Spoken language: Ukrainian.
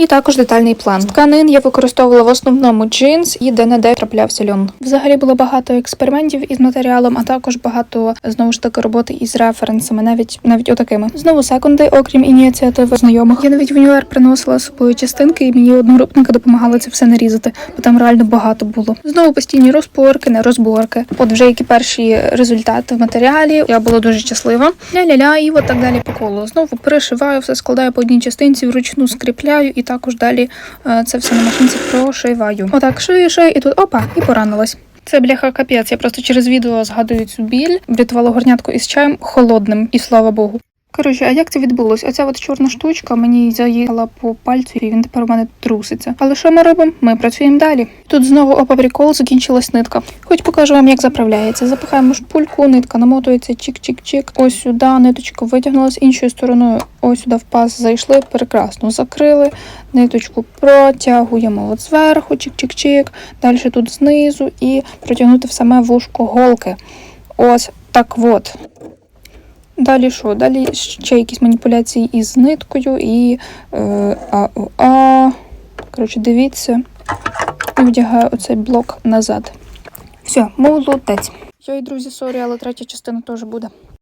І також детальний план. Тканин я використовувала в основному джинс і де-не-де траплявся льон. Взагалі було багато експериментів із матеріалом, а також багато знову ж таки роботи із референсами, навіть навіть отакими. Знову секунди, окрім ініціативи знайомих. Я навіть в універ приносила собою частинки, і мені одногрупника допомагала це все нарізати, бо там реально багато було. Знову постійні розпорки, не розборки. От вже які перші результати в матеріалі. Я була дуже щаслива. Ля-ля-ля, і от так далі по колу. Знову перешиваю, все складаю по одній частинці, вручну скріпляю і також далі е, це все на машинці прошиваю. Отак шию, шию, і тут опа, і поранилась. Це бляха капець. Я просто через відео згадую цю біль. Врятувала горнятку із чаєм холодним, і слава Богу. Коротше, а як це відбулось? Оця от чорна штучка мені заїхала по пальцю, і він тепер у мене труситься. Але що ми робимо? Ми працюємо далі. Тут знову опа закінчилась нитка. Хоч покажу вам, як заправляється. Запихаємо шпульку, нитка намотується, чик-чик-чик. Ось сюди ниточка витягнулась іншою стороною. Ось сюди в паз зайшли, прекрасно закрили. Ниточку протягуємо от зверху, чик-чик-чик. Далі тут знизу і протягнути в саме вушко голки. Ось так от. Далі що? Далі ще якісь маніпуляції із ниткою і е, АОА. Коротше, дивіться. І вдягаю оцей блок назад. Все, молодець. Йой, друзі, сорі, але третя частина теж буде.